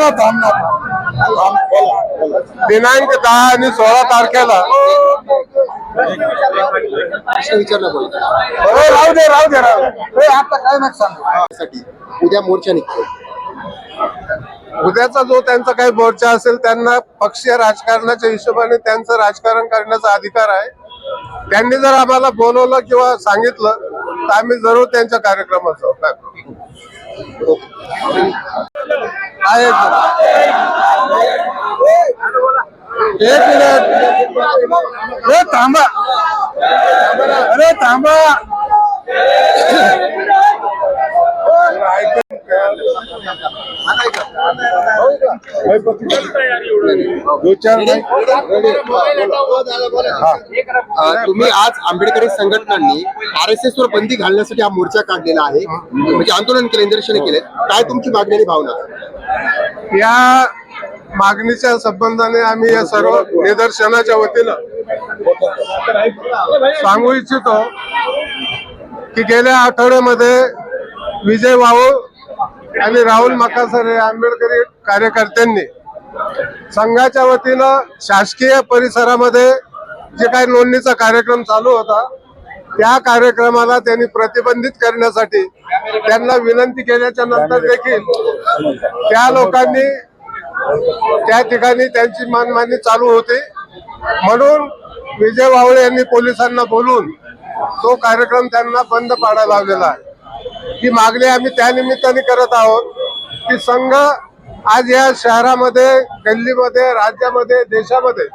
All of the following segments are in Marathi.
ना थांब ना थांब. दिनांक दहा आणि सोळा तारखेला. राहू दे राहू दे राहू आता काय नका सांगू. उद्या मोर्चा निघतो उद्याचा जो त्यांचा काही मोर्चा असेल त्यांना पक्षीय राजकारणाच्या हिशोबाने त्यांचं राजकारण करण्याचा अधिकार आहे. त्यांनी जर आम्हाला बोलवलं किंवा सांगितलं तर आम्ही जरूर त्यांच्या कार्यक्रमात जाऊ. अरे थांबा अरे थांबा तुम्ही आज आंबेडकरी संघटनांनी आर एस एस वर बंदी घालण्यासाठी हा मोर्चा काढलेला आहे. म्हणजे आंदोलन केलं निदर्शन केले. काय तुमची मागणी आणि भावना? या मागणीच्या संबंधाने आम्ही या सर्व निदर्शनाच्या वतीनं सांगू इच्छितो की गेल्या आठवड्यामध्ये विजय वाऊ आणि राहुल मकासरे आंबेडकरी कार्यकर्त्यांनी संघाच्या वतीनं शासकीय परिसरामध्ये जे काही नोंदणीचा कार्यक्रम चालू होता त्या कार्यक्रमाला त्यांनी प्रतिबंधित करण्यासाठी त्यांना विनंती केल्याच्यानंतर देखील त्या लोकांनी त्या ठिकाणी त्यांची मानमानी चालू होती. म्हणून विजय वावळे यांनी पोलिसांना बोलून तो कार्यक्रम त्यांना बंद पाडायला लावलेला आहे. ही मागणी आम्ही त्या निमित्ताने करत आहोत की संघ आज या शहरामध्ये गल्लीमध्ये राज्यामध्ये देशामध्ये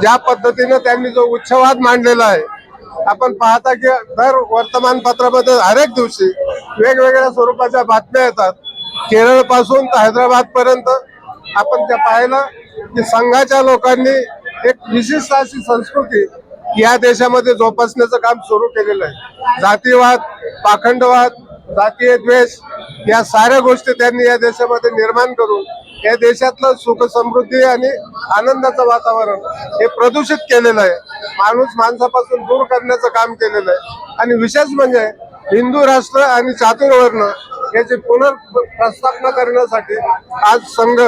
ज्या पद्धतीनं त्यांनी जो उच्छवाद मांडलेला आहे आपण पाहता की दर वर्तमानपत्रामध्ये हरेक दिवशी वेगवेगळ्या स्वरूपाच्या बातम्या येतात. केरळपासून तर हैदराबाद पर्यंत आपण त्या पाहिलं की संघाच्या लोकांनी एक विशिष्ट अशी संस्कृती या देशामध्ये जोपासण्याचं काम सुरू केलेलं आहे. जातीवाद पाखंडवाद जातीय द्वेष या साऱ्या गोष्टी त्यांनी या देशामध्ये निर्माण करून या देशातलं सुख समृद्धी आणि आनंदाचं वातावरण हे प्रदूषित केलेलं आहे. माणूस माणसापासून दूर करण्याचं काम केलेलं आहे. आणि विशेष म्हणजे हिंदू राष्ट्र आणि चातुर्वर्ण याची पुनर्प्रस्थापना करण्यासाठी आज संघ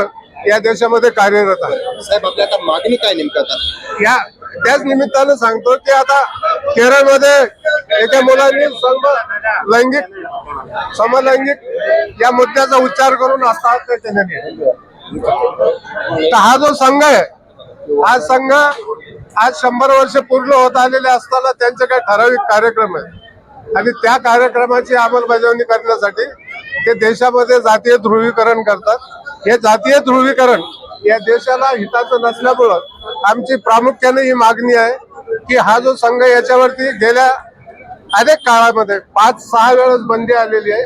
या देशामध्ये कार्यरत आहे. साहेब आपल्या आता मागणी काय नेमकं आता? या त्याच निमित्तानं सांगतो की आता केरळमध्ये एका मुलांनी सर्व लैंगिक समलैंगिक या मुद्द्याचा उच्चार करून हस्ताक्षर केलेले तर हा जो संघ आहे हा संघ आज शंभर वर्ष पूर्ण होत आलेले असताना त्यांचे काही ठराविक कार्यक्रम आहे आणि त्या कार्यक्रमाची अंमलबजावणी करण्यासाठी ते देशामध्ये जातीय ध्रुवीकरण करतात. हे जातीय ध्रुवीकरण या देशाला हिताचं नसल्यामुळं आमची प्रामुख्याने ही मागणी आहे की हा जो संघ याच्यावरती गेल्या अनेक काळामध्ये पाच सहा वेळेस बंदी आलेली आहे.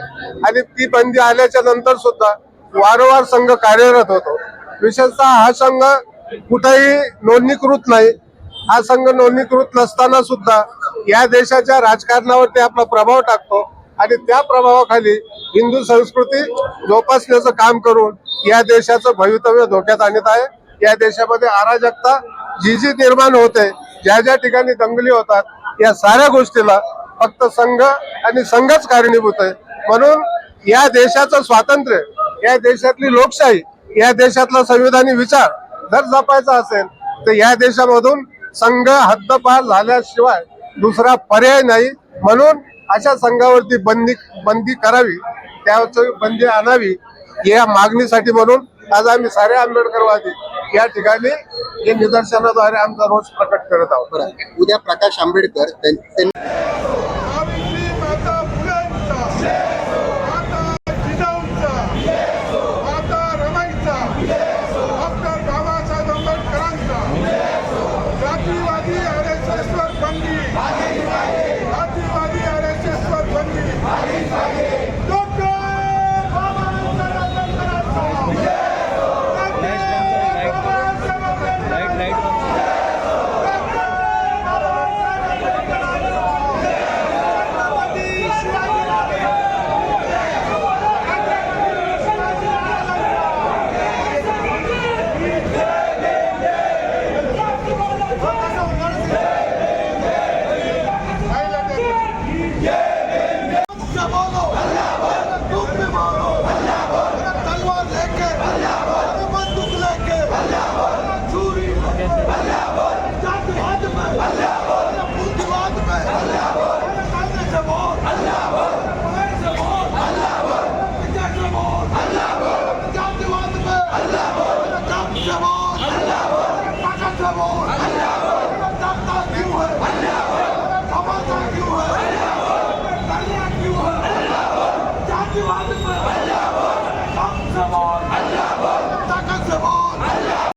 आणि ती बंदी आल्याच्यानंतर सुद्धा वारंवार संघ कार्यरत होतो. विशेषतः हा संघ कुठेही नोंदणीकृत नाही. हा संघ नोंदणीकृत नसताना सुद्धा या देशाच्या राजकारणावरती आपला प्रभाव टाकतो. आणि त्या प्रभावाखाली हिंदू संस्कृती जोपासण्याचं काम करून या देशाचं भवितव्य धोक्यात आणत आहे. या देशामध्ये अराजकता जी जी निर्माण होते ज्या ज्या ठिकाणी दंगली होतात या साऱ्या गोष्टीला फक्त संघ आणि संघच कारणीभूत आहे. म्हणून या देशाचं स्वातंत्र्य या देशातली लोकशाही या देशातला संविधानी विचार जर जपायचा असेल तर या देशामधून संघ हद्दपार झाल्याशिवाय दुसरा पर्याय नाही. म्हणून अशा संघावरती बंदी बंदी करावी त्याच बंदी आणावी या मागणीसाठी म्हणून आज आम्ही सारे आंबेडकरवादी या ठिकाणी हे निदर्शनाद्वारे आमचा रोष प्रकट करत आहोत. उद्या प्रकाश आंबेडकर त्यांनी आतंकवादी अरे शस्त्रबंदी